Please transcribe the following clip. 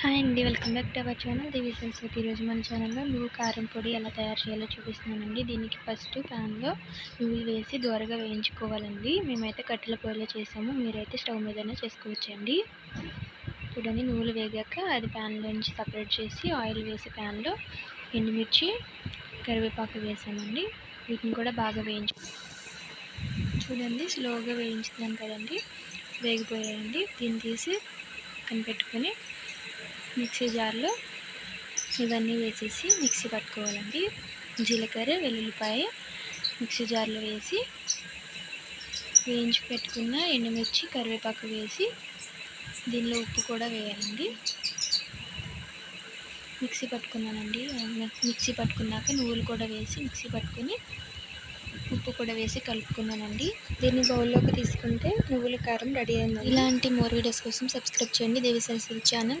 Hi అండి welcome back to our channel. Devi Saraswati ఈరోజు మన ఛానల్లో నువ్వు కారం పొడి ఎలా తయారు చేయాలో చూపిస్తున్నానండి. దీనికి ఫస్ట్ ప్యాన్లో నువ్వులు వేసి దోరగా వేయించుకోవాలండి. మేమైతే కట్టెల పొయ్యిలో చేసాము. మీరైతే స్టవ్ మీదనే చేసుకోవచ్చండి. చూడండి నువ్వులు వేగాక అది ప్యాన్లో నుంచి సపరేట్ చేసి ఆయిల్ వేసి ప్యాన్లో ఎండుమిర్చి కరివేపాకు వేసామండి. వీటిని కూడా బాగా వేయించు చూడండి స్లోగా వేయించుతున్నాం కదండి. వేగిపోయాయండి. దీన్ని తీసి కనిపెట్టుకొని మిక్సీ జార్లో ఇవన్నీ వేసేసి మిక్సీ పట్టుకోవాలండి. జీలకర్ర వెల్లుల్లిపాయ మిక్సీ జార్లో వేసి వేయించి పెట్టుకున్న ఎండుమిర్చి కరివేపాకు వేసి దీనిలో ఉప్పు కూడా వేయాలండి. మిక్సీ పట్టుకున్నానండి. మిక్సీ పట్టుకున్నాక నువ్వులు కూడా వేసి మిక్సీ పట్టుకుని ఉప్పు కూడా వేసి కలుపుకున్నానండి. దీన్ని బౌల్లోకి తీసుకుంటే నువ్వుల కారం రెడీ అయింది ఇలాంటి మోర్ వీడియోస్ కోసం సబ్స్క్రైబ్ చేయండి. దేవి సరస్వతి ఛానల్